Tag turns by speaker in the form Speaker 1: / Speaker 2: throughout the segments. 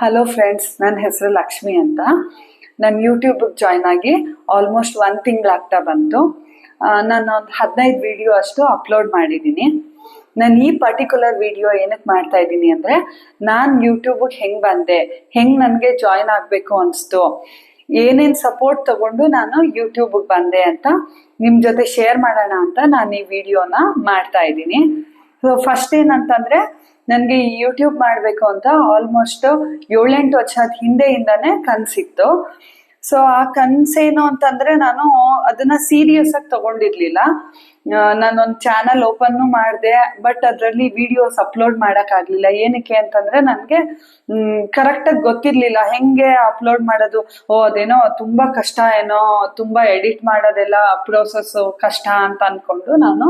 Speaker 1: Hello friends ನನ್ನ ಹೆಸರು ಲಕ್ಷ್ಮಿ ಅಂತ. ನಾನು ಯೂಟ್ಯೂಬಿಗೆ ಜಾಯ್ನ್ ಆಗಿ ಆಲ್ಮೋಸ್ಟ್ ಒಂದು ತಿಂಗಳಾಗ್ತಾ ಬಂತು. ನಾನು ಒಂದು ಹದಿನೈದು ವಿಡಿಯೋ ಅಷ್ಟು ಅಪ್ಲೋಡ್ ಮಾಡಿದ್ದೀನಿ ನಾನು ಈ ಪರ್ಟಿಕ್ಯುಲರ್ ವಿಡಿಯೋ ಏನಕ್ಕೆ ಮಾಡ್ತಾ ಇದ್ದೀನಿ ಅಂದರೆ, ನಾನು ಯೂಟ್ಯೂಬಿಗೆ ಹೆಂಗೆ ಬಂದೆ, ಹೆಂಗೆ ನನಗೆ ಜಾಯ್ನ್ ಆಗಬೇಕು ಅನಿಸ್ತು, ಏನೇನು ಸಪೋರ್ಟ್ ತಗೊಂಡು ನಾನು ಯೂಟ್ಯೂಬಿಗೆ ಬಂದೆ ಅಂತ ನಿಮ್ಮ ಜೊತೆ ಶೇರ್ ಮಾಡೋಣ ಅಂತ ನಾನು ಈ ವಿಡಿಯೋನ ಮಾಡ್ತಾ ಇದ್ದೀನಿ. ಸೊ ಫಸ್ಟ್ ಏನಂತಂದರೆ ನನಗೆ ಯೂಟ್ಯೂಬ್ ಮಾಡಬೇಕು ಅಂತ ಆಲ್ಮೋಸ್ಟ್ ಏಳೆಂಟು ವರ್ಷದ ಹಿಂದೆಯಿಂದಾನೇ ಕನಸಿತ್ತು. ಸೊ ಆ ಕನಸೇನು ಅಂತಂದರೆ ನಾನು ಅದನ್ನು ಸೀರಿಯಸ್ ಆಗಿ ತಗೊಂಡಿರ್ಲಿಲ್ಲ. ನಾನೊಂದು ಚಾನಲ್ ಓಪನ್ನು ಮಾಡಿದೆ ಬಟ್ ಅದರಲ್ಲಿ ವಿಡಿಯೋಸ್ ಅಪ್ಲೋಡ್ ಮಾಡೋಕ್ಕಾಗಲಿಲ್ಲ ಏನಕ್ಕೆ ಅಂತಂದರೆ ನನಗೆ ಕರೆಕ್ಟಾಗಿ ಗೊತ್ತಿರಲಿಲ್ಲ. ಹೆಂಗೆ ಅಪ್ಲೋಡ್ ಮಾಡೋದು? ಓ, ಅದೇನೋ ತುಂಬ ಕಷ್ಟ ಏನೋ, ತುಂಬ ಎಡಿಟ್ ಮಾಡೋದೆಲ್ಲ ಪ್ರೋಸೆಸ್ಸು ಕಷ್ಟ ಅಂತ ಅಂದ್ಕೊಂಡು ನಾನು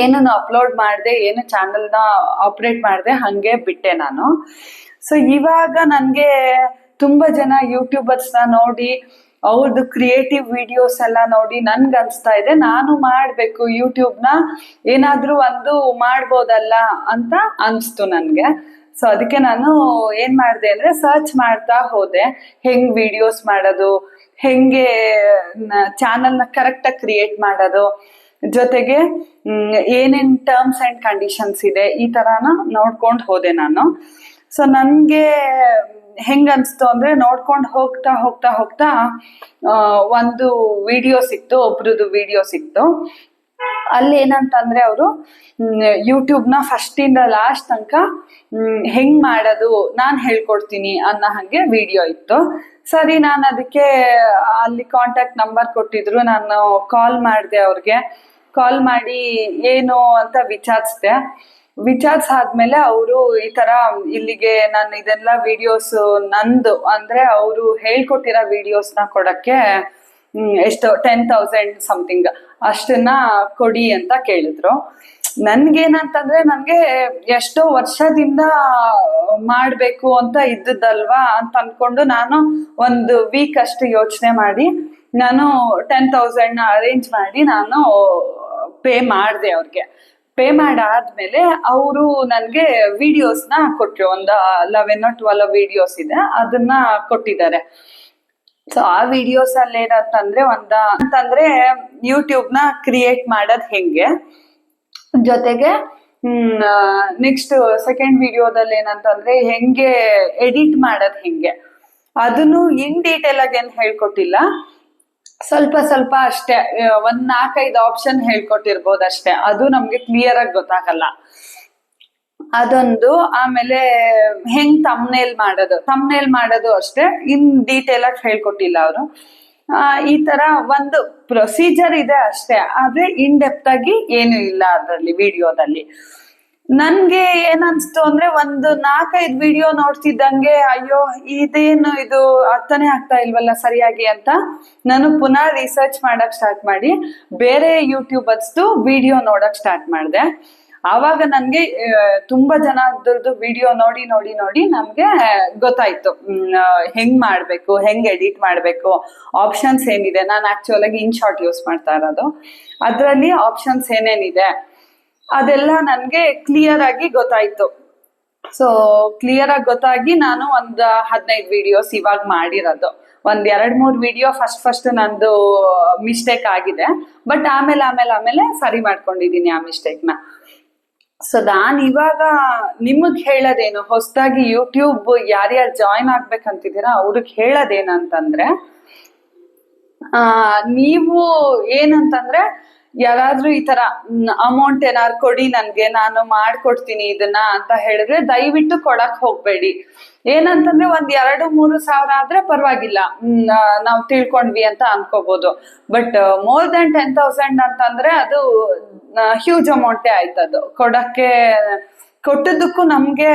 Speaker 1: ಏನನ್ನು ಅಪ್ಲೋಡ್ ಮಾಡಿದೆ, ಏನು ಚಾನಲ್ನ ಆಪ್ರೇಟ್ ಮಾಡಿದೆ, ಹಾಗೆ ಬಿಟ್ಟೆ ನಾನು. ಸೊ ಇವಾಗ ನನಗೆ ತುಂಬ ಜನ ಯೂಟ್ಯೂಬರ್ಸ್ನ ನೋಡಿ ಅವ್ರದ್ದು ಕ್ರಿಯೇಟಿವ್ ವಿಡಿಯೋಸ್ ಎಲ್ಲ ನೋಡಿ ನನ್ಗೆ ಅನಿಸ್ತಾ ಇದೆ. ನಾನು ಮಾಡಬೇಕು ಯೂಟ್ಯೂಬ್ನ ಏನಾದರೂ ಒಂದು ಮಾಡ್ಬೋದಲ್ಲ ಅಂತ ಅನಿಸ್ತು ನನಗೆ. ಸೊ ಅದಕ್ಕೆ ನಾನು ಏನು ಮಾಡಿದೆ ಅಂದರೆ ಸರ್ಚ್ ಮಾಡ್ತಾ ಹೋದೆ. ಹೆಂಗೆ ವಿಡಿಯೋಸ್ ಮಾಡೋದು, ಹೆಂಗೆ ಚಾನಲ್ನ ಕರೆಕ್ಟಾಗಿ ಕ್ರಿಯೇಟ್ ಮಾಡೋದು ಜೊತೆಗೆ ಏನೇನ್ ಟರ್ಮ್ಸ್ ಅಂಡ್ ಕಂಡೀಷನ್ಸ್ ಇದೆ ಈ ಥರನ ನೋಡ್ಕೊಂಡು ಹೋದೆ ನಾನು. ಸೊ ನನಗೆ ಹೆಂಗ ಅನ್ಸ್ತು ಅಂದ್ರೆ ನೋಡ್ಕೊಂಡು ಹೋಗ್ತಾ ಹೋಗ್ತಾ ಹೋಗ್ತಾ ಒಂದು ವಿಡಿಯೋ ಸಿಕ್ತು, ಒಬ್ರದ್ದು ವಿಡಿಯೋ ಸಿಕ್ತು. ಅಲ್ಲಿ ಏನಂತಂದ್ರೆ ಅವರು ಯೂಟ್ಯೂಬ್ನ ಫಸ್ಟಿಂದ ಲಾಸ್ಟ್ ತನಕ ಹೆಂಗ್ ಮಾಡೋದು, ನಾನು ಹೇಳ್ಕೊಡ್ತೀನಿ ಅನ್ನೋ ಹಾಗೆ ವಿಡಿಯೋ ಇತ್ತು. ಸರಿ, ನಾನು ಅದಕ್ಕೆ, ಅಲ್ಲಿ ಕಾಂಟ್ಯಾಕ್ಟ್ ನಂಬರ್ ಕೊಟ್ಟಿದ್ರು, ನಾನು ಕಾಲ್ ಮಾಡಿದೆ ಅವ್ರಿಗೆ. ಕಾಲ್ ಮಾಡಿ ಏನು ಅಂತ ವಿಚಾರಿಸ್ದೆ. ವಿಚಾರಿಸಾದ್ಮೇಲೆ ಅವರು ಈ ತರ, ಇಲ್ಲಿಗೆ ನಾನು ಇದೆಲ್ಲ ವಿಡಿಯೋಸ್ ನಂದು, ಅಂದ್ರೆ ಅವರು ಹೇಳ್ಕೊಟ್ಟಿರೋ ವಿಡಿಯೋಸ್ನ ಕೊಡಕ್ಕೆ ಎಷ್ಟು ಟೆನ್ ತೌಸಂಡ್ ಸಮಥಿಂಗ್ ಅಷ್ಟನ್ನ ಕೊಡಿ ಅಂತ ಕೇಳಿದ್ರು. ನನ್ಗೇನಂತಂದ್ರೆ ನನ್ಗೆ ಎಷ್ಟೋ ವರ್ಷದಿಂದ ಮಾಡ್ಬೇಕು ಅಂತ ಇದ್ದದ್ದಲ್ವಾ ಅಂತ ಅನ್ಕೊಂಡು ನಾನು ಒಂದು ವೀಕ್ ಅಷ್ಟು ಯೋಚನೆ ಮಾಡಿ, ನಾನು ಟೆನ್ ತೌಸಂಡ್ ಅರೇಂಜ್ ಮಾಡಿ ನಾನು ಪೇ ಮಾಡಿದೆ ಅವ್ರಿಗೆ. ಪೇ ಮಾಡಾದ್ಮೇಲೆ ಅವರು ನನಗೆ ವಿಡಿಯೋಸ್ನ ಕೊಟ್ಟರು ಒಂದು ಲೆವೆನ್ ಟ್ವೆಲ್ ವಿಡಿಯೋಸ್ ಇದೆ, ಅದನ್ನ ಕೊಟ್ಟಿದ್ದಾರೆ. ಸೊ ಆ ವಿಡಿಯೋಸ್ ಅಲ್ಲಿ ಏನಂತಂದ್ರೆ ಒಂದ ಅಂತಂದ್ರೆ ಯೂಟ್ಯೂಬ್ನ ಕ್ರಿಯೇಟ್ ಮಾಡೋದ್ ಹೆಂಗೆ? ಜೊತೆಗೆ ನೆಕ್ಸ್ಟ್ ಸೆಕೆಂಡ್ ವಿಡಿಯೋದಲ್ಲಿ ಏನಂತಂದ್ರೆ ಹೆಂಗೆ ಎಡಿಟ್ ಮಾಡೋದ್ ಹೆಂಗೆ? ಅದನ್ನು ಇನ್ ಡೀಟೇಲ್ ಆಗಿ ಏನ್ ಹೇಳ್ಕೊಟ್ಟಿಲ್ಲ. ಸ್ವಲ್ಪ ಸ್ವಲ್ಪ ಅಷ್ಟೇ ಒಂದ್ ನಾಲ್ಕೈದು ಆಪ್ಷನ್ ಹೇಳ್ಕೊಟ್ಟಿರ್ಬೋದು ಅಷ್ಟೇ. ಅದು ನಮ್ಗೆ ಕ್ಲಿಯರ್ ಆಗಿ ಗೊತ್ತಾಗಲ್ಲ. ಅದೊಂದು, ಆಮೇಲೆ ಹೆಂಗ್ ತಮ್ನೇಲ್ ಮಾಡೋದು? ತಮ್ನೇಲ್ ಮಾಡೋದು ಅಷ್ಟೇ, ಇನ್ ಡೀಟೇಲ್ ಆಗಿ ಹೇಳ್ಕೊಟ್ಟಿಲ್ಲ ಅವರು. ಈ ತರ ಒಂದು ಪ್ರೊಸೀಜರ್ ಇದೆ ಅಷ್ಟೇ, ಆದ್ರೆ ಇನ್ ಡೆಪ್ತ್ ಆಗಿ ಏನು ಇಲ್ಲ ಅದರಲ್ಲಿ, ವಿಡಿಯೋದಲ್ಲಿ. ನನ್ಗೆ ಏನನ್ಸ್ತು ಅಂದ್ರೆ ಒಂದು ನಾಲ್ಕೈದು ವಿಡಿಯೋ ನೋಡ್ತಿದ್ದಂಗೆ, ಅಯ್ಯೋ, ಇದೇನು ಇದು ಅರ್ಥನೇ ಆಗ್ತಾ ಇಲ್ವಲ್ಲ ಸರಿಯಾಗಿ ಅಂತ ನಾನು ಪುನಃ ರಿಸರ್ಚ್ ಮಾಡಕ್ ಸ್ಟಾರ್ಟ್ ಮಾಡಿ, ಬೇರೆ ಯೂಟ್ಯೂಬರ್ಸ್ದು ವಿಡಿಯೋ ನೋಡಕ್ ಸ್ಟಾರ್ಟ್ ಮಾಡಿದೆ. ಆವಾಗ ನನ್ಗೆ ತುಂಬಾ ಜನ ಅದ್ರದ್ದು ವಿಡಿಯೋ ನೋಡಿ ನೋಡಿ ನೋಡಿ ನಮ್ಗೆ ಗೊತ್ತಾಯ್ತು. ಹೆಂಗ್ ಮಾಡ್ಬೇಕು, ಹೆಂಗ್ ಎಡಿಟ್ ಮಾಡ್ಬೇಕು ಆಪ್ಷನ್ಸ್ ಏನಿದೆ? ನಾನು ಆಕ್ಚುಲ್ ಆಗಿ ಇನ್ ಶಾರ್ಟ್ ಯೂಸ್ ಮಾಡ್ತಾ ಇರೋದು. ಅದರಲ್ಲಿ ಆಪ್ಷನ್ಸ್ ಏನೇನಿದೆ? ಅದೆಲ್ಲ ನನಗೆ ಕ್ಲಿಯರ್ ಆಗಿ ಗೊತ್ತಾಯ್ತು. ಸೊ ಕ್ಲಿಯರ್ ಆಗಿ ಗೊತ್ತಾಗಿ ನಾನು ಒಂದು ಹದಿನೈದು ವಿಡಿಯೋಸ್ ಇವಾಗ ಮಾಡಿರೋದು. ಒಂದ್ ಎರಡ್ ಮೂರ್ ವಿಡಿಯೋ ಫಸ್ಟ್ ಫಸ್ಟ್ ನಂದು ಮಿಸ್ಟೇಕ್ ಆಗಿದೆ. ಬಟ್ ಆಮೇಲೆ ಆಮೇಲೆ ಆಮೇಲೆ ಸರಿ ಮಾಡ್ಕೊಂಡಿದೀನಿ ಆ ಮಿಸ್ಟೇಕ್ನ ಸೊ ನಾನ್ ಇವಾಗ ನಿಮಗ್ ಹೇಳೋದೇನು? ಹೊಸದಾಗಿ ಯೂಟ್ಯೂಬ್ ಯಾರ್ಯಾರು ಜಾಯ್ನ್ ಆಗ್ಬೇಕಂತಿದ್ದೀರಾ? ಅವ್ರಿಗೆ ಹೇಳೋದೇನಂತಂದ್ರೆ, ಆ, ನೀವು ಏನಂತಂದ್ರೆ ಯಾರಾದ್ರೂ ಈ ತರ ಅಮೌಂಟ್ ಏನಾದ್ರು ಕೊಡಿ ನನ್ಗೆ, ನಾನು ಮಾಡ್ಕೊಡ್ತೀನಿ ಇದನ್ನ ಅಂತ ಹೇಳಿದ್ರೆ ದಯವಿಟ್ಟು ಕೊಡಕ್ ಹೋಗ್ಬೇಡಿ. ಏನಂತಂದ್ರೆ ಒಂದ್ ಎರಡು, ಮೂರು ಸಾವಿರ ಆದ್ರೆ ಪರವಾಗಿಲ್ಲ. ನಾವು ತಿಳ್ಕೊಂಡ್ವಿ ಅಂತ ಅನ್ಕೋಬಹುದು but more than ten thousand ಅಂತಂದ್ರೆ ಅದು ಹ್ಯೂಜ್ ಅಮೌಂಟೇ ಆಯ್ತದು ಕೊಡಕ್ಕೆ ಕೊಟ್ಟದಕ್ಕೂ ನಮ್ಗೆ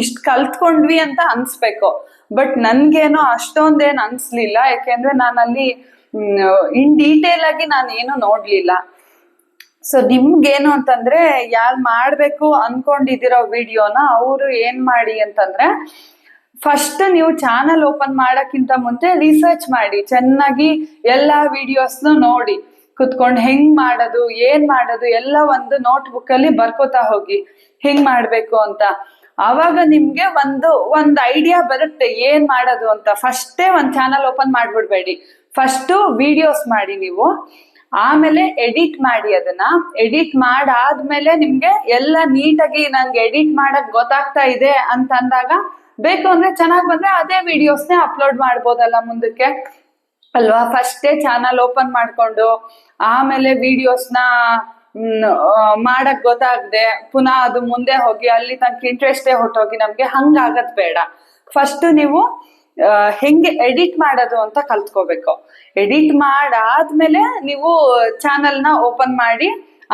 Speaker 1: ಇಷ್ಟ್ ಕಲ್ತ್ಕೊಂಡ್ವಿ ಅಂತ ಅನ್ಸ್ಬೇಕು. ಬಟ್ ನನ್ಗೇನೋ ಅಷ್ಟೊಂದೇನು ಅನ್ಸ್ಲಿಲ್ಲ. ಯಾಕೆಂದ್ರೆ ನಾನಲ್ಲಿ ಇನ್ ಡೀಟೇಲ್ ಆಗಿ ನಾನು ಏನು ನೋಡ್ಲಿಲ್ಲ. ಸೊ ನಿಮ್ಗೇನು ಅಂತಂದ್ರೆ, ಯಾರು ಮಾಡ್ಬೇಕು ಅನ್ಕೊಂಡಿದಿರೋ ವಿಡಿಯೋನ ಅವರು ಏನ್ ಮಾಡಿ ಅಂತಂದ್ರೆ ಫಸ್ಟ್ ನೀವು ಚಾನಲ್ ಓಪನ್ ಮಾಡಕ್ಕಿಂತ ಮುಂಚೆ ರಿಸರ್ಚ್ ಮಾಡಿ, ಚೆನ್ನಾಗಿ ಎಲ್ಲಾ ವಿಡಿಯೋಸ್ನು ನೋಡಿ. ಕುತ್ಕೊಂಡು ಹೆಂಗ್ ಮಾಡೋದು, ಏನ್ ಮಾಡೋದು, ಎಲ್ಲ ಒಂದು ನೋಟ್ ಬುಕ್ ಅಲ್ಲಿ ಬರ್ಕೋತಾ ಹೋಗಿ, ಹೆಂಗ್ ಮಾಡ್ಬೇಕು ಅಂತ. ಆವಾಗ ನಿಮ್ಗೆ ಒಂದು ಒಂದು ಐಡಿಯಾ ಬರುತ್ತೆ ಏನ್ ಮಾಡೋದು ಅಂತ. ಫಸ್ಟೇ ಒಂದು ಚಾನಲ್ ಓಪನ್ ಮಾಡ್ಬಿಡ್ಬೇಡಿ. ಫಸ್ಟು ವಿಡಿಯೋಸ್ ಮಾಡಿ ನೀವು. ಆಮೇಲೆ ಎಡಿಟ್ ಮಾಡಿ ಅದನ್ನ. ಎಡಿಟ್ ಮಾಡಾದ್ಮೇಲೆ ನಿಮ್ಗೆ ಎಲ್ಲ ನೀಟಾಗಿ ನಂಗೆ ಎಡಿಟ್ ಮಾಡಕ್ ಗೊತ್ತಾಗ್ತಾ ಇದೆ ಅಂತ ಅಂದಾಗ ಬೇಕು ಅಂದ್ರೆ ಚೆನ್ನಾಗ್ ಬಂದ್ರೆ ಅದೇ ವಿಡಿಯೋಸ್ನೇ ಅಪ್ಲೋಡ್ ಮಾಡ್ಬೋದಲ್ಲ ಮುಂದಕ್ಕೆ. ಅಲ್ವಾ? ಫಸ್ಟೇ ಚಾನಲ್ ಓಪನ್ ಮಾಡ್ಕೊಂಡು ಆಮೇಲೆ ವಿಡಿಯೋಸ್ನ ಮಾಡಕ್ ಗೊತ್ತಾಗದೆ. ಪುನಃ ಅದು ಮುಂದೆ ಹೋಗಿ ಅಲ್ಲಿ ತನಕ ಇಂಟ್ರೆಸ್ಟೇ ಹೊಟ್ಟೋಗಿ ನಮ್ಗೆ ಹಂಗಾಗದ್ ಬೇಡ. ಫಸ್ಟ್ ನೀವು ಹೆಂಗೆ ಎಡಿಟ್ ಮಾಡೋದು ಅಂತ ಕಲ್ತ್ಕೋಬೇಕು. ಎಡಿಟ್ ಮಾಡಾದ್ಮೇಲೆ ನೀವು ಚಾನಲ್ನ ಓಪನ್ ಮಾಡಿ,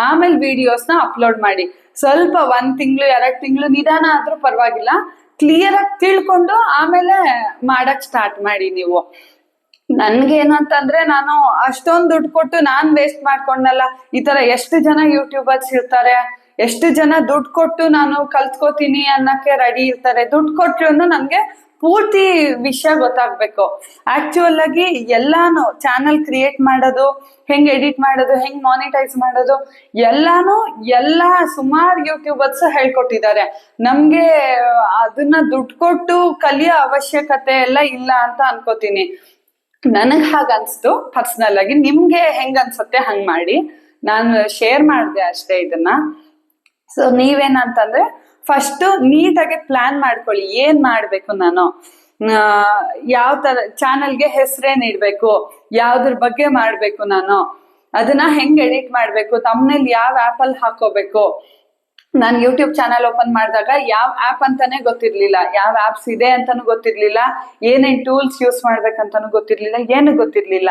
Speaker 1: ಆಮೇಲೆ ವಿಡಿಯೋಸ್ನ ಅಪ್ಲೋಡ್ ಮಾಡಿ. ಸ್ವಲ್ಪ ಒಂದ್ ತಿಂಗಳು, ಎರಡ್ ತಿಂಗಳು ನಿಧಾನ ಆದ್ರೂ ಪರವಾಗಿಲ್ಲ. ಕ್ಲಿಯರ್ ಆಗಿ ತಿಳ್ಕೊಂಡು ಆಮೇಲೆ ಮಾಡಕ್ ಸ್ಟಾರ್ಟ್ ಮಾಡಿ ನೀವು. ನನ್ಗೇನು ಅಂತಂದ್ರೆ ನಾನು ಅಷ್ಟೊಂದು ದುಡ್ಡು ಕೊಟ್ಟು ನಾನ್ ವೇಸ್ಟ್ ಮಾಡ್ಕೊಂಡಲ್ಲ ಈ ತರ ಎಷ್ಟು ಜನ ಯೂಟ್ಯೂಬರ್ಸ್ ಇರ್ತಾರೆ? ಎಷ್ಟು ಜನ ದುಡ್ಡು ಕೊಟ್ಟು ನಾನು ಕಲ್ತ್ಕೋತೀನಿ ಅನ್ನಕ್ಕೆ ರೆಡಿ ಇರ್ತಾರೆ. ದುಡ್ಡು ಕೊಟ್ರು ನನ್ಗೆ ಪೂರ್ತಿ ವಿಷಯ ಗೊತ್ತಾಗ್ಬೇಕು. ಆಕ್ಚುಯಲ್ ಆಗಿ ಎಲ್ಲಾನು ಚಾನಲ್ ಕ್ರಿಯೇಟ್ ಮಾಡೋದು, ಹೆಂಗ್ ಎಡಿಟ್ ಮಾಡೋದು, ಹೆಂಗ್ ಮಾನಿಟೈಸ್ ಮಾಡೋದು, ಎಲ್ಲಾನು ಎಲ್ಲಾ ಸುಮಾರು ಯೂಟ್ಯೂಬರ್ಸ್ ಹೇಳ್ಕೊಟ್ಟಿದ್ದಾರೆ. ನಮ್ಗೆ, ಅದನ್ನ ದುಡ್ಡು ಕೊಟ್ಟು ಕಲಿಯೋ ಅವಶ್ಯಕತೆ ಎಲ್ಲ ಇಲ್ಲ ಅಂತ ಅನ್ಕೋತೀನಿ. ನನಗ್ ಹಾಗ ಅನ್ಸ್ತು ಪರ್ಸನಲ್ ಆಗಿ. ನಿಮ್ಗೆ ಹೆಂಗ್ ಅನ್ಸುತ್ತೆ ಹಂಗ್ ಮಾಡಿ. ನಾನು ಶೇರ್ ಮಾಡಿದೆ ಅಷ್ಟೇ ಇದನ್ನ. ಸೊ ನೀವೇನಂತಂದ್ರೆ ಫಸ್ಟ್ ನೀಟಾಗಿ ಪ್ಲಾನ್ ಮಾಡ್ಕೊಳ್ಳಿ, ಏನ್ ಮಾಡ್ಬೇಕು ನಾನು? ಯಾವ ತರ ಚಾನಲ್ಗೆ ಹೆಸರೇನ್ ಇಡ್ಬೇಕು ಯಾವ್ದ್ರ ಬಗ್ಗೆ ಮಾಡ್ಬೇಕು ನಾನು? ಅದನ್ನ ಹೆಂಗ್ ಎಡಿಟ್ ಮಾಡ್ಬೇಕು? ತಮ್ಮನೇಲಿ ಯಾವ ಆಪ್ ಅಲ್ಲಿ ಹಾಕೋಬೇಕು ನಾನು ಯೂಟ್ಯೂಬ್ ಚಾನಲ್ ಓಪನ್ ಮಾಡಿದಾಗ ಯಾವ ಆಪ್ ಅಂತಾನೆ ಗೊತ್ತಿರ್ಲಿಲ್ಲ. ಯಾವ ಆಪ್ಸ್ ಇದೆ ಅಂತಾನು ಗೊತ್ತಿರ್ಲಿಲ್ಲ. ಏನೇನ್ ಟೂಲ್ಸ್ ಯೂಸ್ ಮಾಡ್ಬೇಕಂತಾನು ಗೊತ್ತಿರ್ಲಿಲ್ಲ. ಏನು ಗೊತ್ತಿರ್ಲಿಲ್ಲ.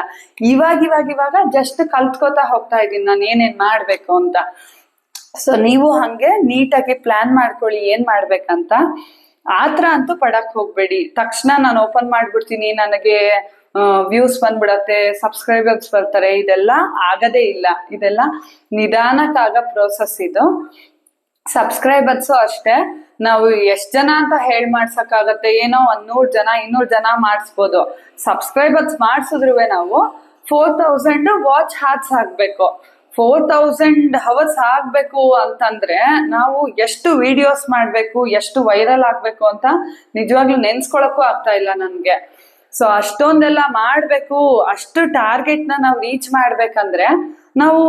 Speaker 1: ಇವಾಗ ಇವಾಗ ಇವಾಗ ಜಸ್ಟ್ ಕಲ್ತ್ಕೋತಾ ಹೋಗ್ತಾ ಇದ್ದೀನಿ ನಾನು ಏನೇನ್ ಮಾಡ್ಬೇಕು ಅಂತ. ಸೊ ನೀವು ಹಂಗೆ ನೀಟಾಗಿ ಪ್ಲಾನ್ ಮಾಡ್ಕೊಳ್ಳಿ ಏನ್ ಮಾಡ್ಬೇಕಂತ. ಆತರ ಅಂತೂ ಪಡಕ್ ಹೋಗ್ಬೇಡಿ. ತಕ್ಷಣ ನಾನು ಓಪನ್ ಮಾಡ್ಬಿಡ್ತೀನಿ ನನಗೆ ವ್ಯೂಸ್ ಬಂದ್ಬಿಡತ್ತೆ ಸಬ್ಸ್ಕ್ರೈಬರ್ಸ್ ಬರ್ತಾರೆ ಇದೆಲ್ಲ ಆಗದೇ ಇಲ್ಲ. ಇದೆಲ್ಲ ನಿಧಾನಕ್ಕಾಗ ಪ್ರೋಸೆಸ್ ಇದು. ಸಬ್ಸ್ಕ್ರೈಬರ್ಸು ಅಷ್ಟೇ. ನಾವು ಎಷ್ಟ್ ಜನ ಅಂತ ಹೇಳ್ ಮಾಡ್ಸಕ್ಕಾಗತ್ತೆ? ಏನೋ ಒಂದ್ ನೂರ್ ಜನ ಇನ್ನೂರ್ ಜನ ಮಾಡಿಸ್ಬೋದು. ಸಬ್ಸ್ಕ್ರೈಬರ್ಸ್ ಮಾಡಿಸಿದ್ರು ನಾವು ಫೋರ್ ತೌಸಂಡ್ ವಾಚ್ ಹಾಕ್ಸ್ ಹಾಕ್ಬೇಕು. ಫೋರ್ ತೌಸಂಡ್ ಹವರ್ಸ್ ಆಗ್ಬೇಕು ಅಂತಂದ್ರೆ ನಾವು ಎಷ್ಟು ವಿಡಿಯೋಸ್ ಮಾಡ್ಬೇಕು, ಎಷ್ಟು ವೈರಲ್ ಆಗ್ಬೇಕು ಅಂತ ನಿಜವಾಗ್ಲೂ ನೆನ್ಸ್ಕೊಳಕ್ಕೂ ಆಗ್ತಾ ಇಲ್ಲ ನನ್ಗೆ. ಸೊ ಅಷ್ಟೊಂದೆಲ್ಲ ಮಾಡ್ಬೇಕು, ಅಷ್ಟು ಟಾರ್ಗೆಟ್ನ ನಾವು ರೀಚ್ ಮಾಡ್ಬೇಕಂದ್ರೆ ನಾವು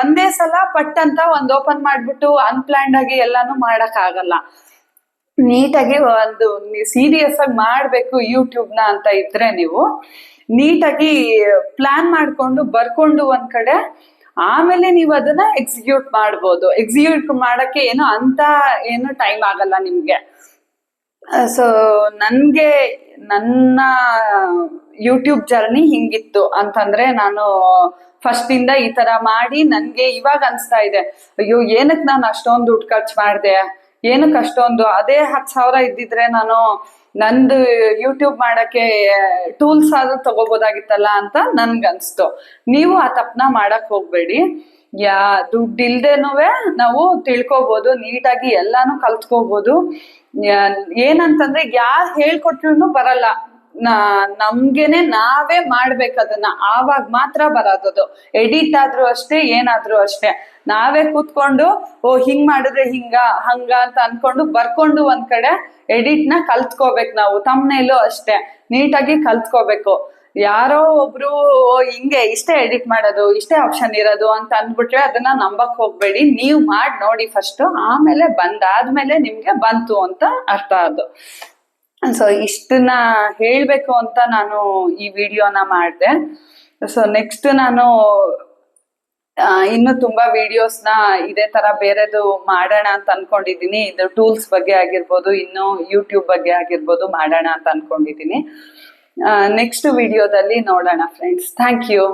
Speaker 1: ಒಂದೇ ಸಲ ಪಟ್ ಅಂತ ಒಂದ್ ಓಪನ್ ಮಾಡ್ಬಿಟ್ಟು ಅನ್ಪ್ಲಾನ್ಡ್ ಆಗಿ ಎಲ್ಲಾನು ಮಾಡಕ್ ಆಗಲ್ಲ ನೀಟಾಗಿ ಒಂದು ಸೀರಿಯಸ್ ಆಗಿ ಮಾಡ್ಬೇಕು ಯೂಟ್ಯೂಬ್ನ ಅಂತ ಇದ್ರೆ ನೀವು, ನೀಟಾಗಿ ಪ್ಲಾನ್ ಮಾಡ್ಕೊಂಡು ಬರ್ಕೊಂಡು ಒಂದ್ ಕಡೆ ಆಮೇಲೆ ನೀವು ಅದನ್ನ ಎಕ್ಸಿಕ್ಯೂಟ್ ಮಾಡ್ಬೋದು. ಎಕ್ಸಿಕ್ಯೂಟ್ ಮಾಡಕ್ಕೆ ಏನು ಅಂತ ಏನು ಟೈಮ್ ಆಗಲ್ಲ ನಿಮ್ಗೆ. ಸೊ ನನ್ಗೆ ನನ್ನ ಯೂಟ್ಯೂಬ್ ಜರ್ನಿ ಹಿಂಗಿತ್ತು ಅಂತಂದ್ರೆ ನಾನು ಫಸ್ಟ್ ಇಂದ ಈ ತರ ಮಾಡಿ ನನ್ಗೆ ಇವಾಗ ಅನ್ಸ್ತಾ ಇದೆ. ಅಯ್ಯೋ, ಏನಕ್ ನಾನು ಅಷ್ಟೊಂದು ದುಡ್ಡು ಖರ್ಚು ಮಾಡಿದೆ? ಏನಕ್ಕೆ ಅಷ್ಟೊಂದು? ಅದೇ ಹತ್ತು ಸಾವಿರ ಇದ್ದಿದ್ರೆ ನಾನು ನಂದು ಯೂಟ್ಯೂಬ್ ಮಾಡಕ್ಕೆ ಟೂಲ್ಸ್ ಆದ್ರೂ ತಗೋಬೋದಾಗಿತ್ತಲ್ಲ ಅಂತ ನನ್ಗನ್ಸ್ತು. ನೀವು ಆ ತಪ್ಪನ ಮಾಡಕ್ ಹೋಗ್ಬೇಡಿ. ಯಾ ದುಡ್ಡು ಇಲ್ದೇನುವೆ ನಾವು ತಿಳ್ಕೊಬೋದು, ನೀಟಾಗಿ ಎಲ್ಲಾನು ಕಲ್ತ್ಕೋಬೋದು. ಏನಂತಂದ್ರೆ ಯಾರು ಹೇಳ್ಕೊಟ್ರು ಬರಲ್ಲ. ನಮ್ಗೆನೆ ನಾವೇ ಮಾಡ್ಬೇಕದನ್ನ ಆವಾಗ ಮಾತ್ರ ಬರೋದದು. ಎಡಿಟ್ ಆದ್ರೂ ಅಷ್ಟೇ, ಏನಾದ್ರೂ ಅಷ್ಟೇ. ನಾವೇ ಕೂತ್ಕೊಂಡು, ಓ, ಹಿಂಗ್ ಮಾಡಿದ್ರೆ ಹಿಂಗ, ಹಂಗ ಅಂತ ಅನ್ಕೊಂಡು ಬರ್ಕೊಂಡು ಒಂದ್ ಕಡೆ ಎಡಿಟ್ನ ಕಲ್ತ್ಕೋಬೇಕು ನಾವು. ತಮ್ಮನೇಲೂ ಅಷ್ಟೇ. ನೀಟಾಗಿ ಕಲ್ತ್ಕೋಬೇಕು. ಯಾರೋ ಒಬ್ರು ಹಿಂಗೆ ಇಷ್ಟೇ ಎಡಿಟ್ ಮಾಡೋದು, ಇಷ್ಟೇ ಆಪ್ಷನ್ ಇರೋದು ಅಂತ ಅಂದ್ಬಿಟ್ರೆ ಅದನ್ನ ನಂಬಕ್ ಹೋಗ್ಬೇಡಿ. ನೀವು ಮಾಡಿ ನೋಡಿ ಫಸ್ಟ್ ಆಮೇಲೆ ಬಂದಾದ್ಮೇಲೆ ನಿಮ್ಗೆ ಬಂತು ಅಂತ ಅರ್ಥ ಅದು. ಸೊ ಇಷ್ಟನ್ನ ಹೇಳ್ಬೇಕು ಅಂತ ನಾನು ಈ ವಿಡಿಯೋನ ಮಾಡಿದೆ. ಸೊ ನೆಕ್ಸ್ಟ್ ನಾನು ಇನ್ನು ತುಂಬಾ ವಿಡಿಯೋಸ್ನ ಇದೇ ತರ ಬೇರೆದು ಮಾಡೋಣ ಅಂತ ಅನ್ಕೊಂಡಿದ್ದೀನಿ. ಇದು ಟೂಲ್ಸ್ ಬಗ್ಗೆ ಆಗಿರ್ಬೋದು, ಇನ್ನು ಯೂಟ್ಯೂಬ್ ಬಗ್ಗೆ ಆಗಿರ್ಬೋದು ಮಾಡೋಣ ಅಂತ ಅನ್ಕೊಂಡಿದ್ದೀನಿ. ನೆಕ್ಸ್ಟ್ ವಿಡಿಯೋದಲ್ಲಿ ನೋಡೋಣ ಫ್ರೆಂಡ್ಸ್ ಥ್ಯಾಂಕ್ ಯು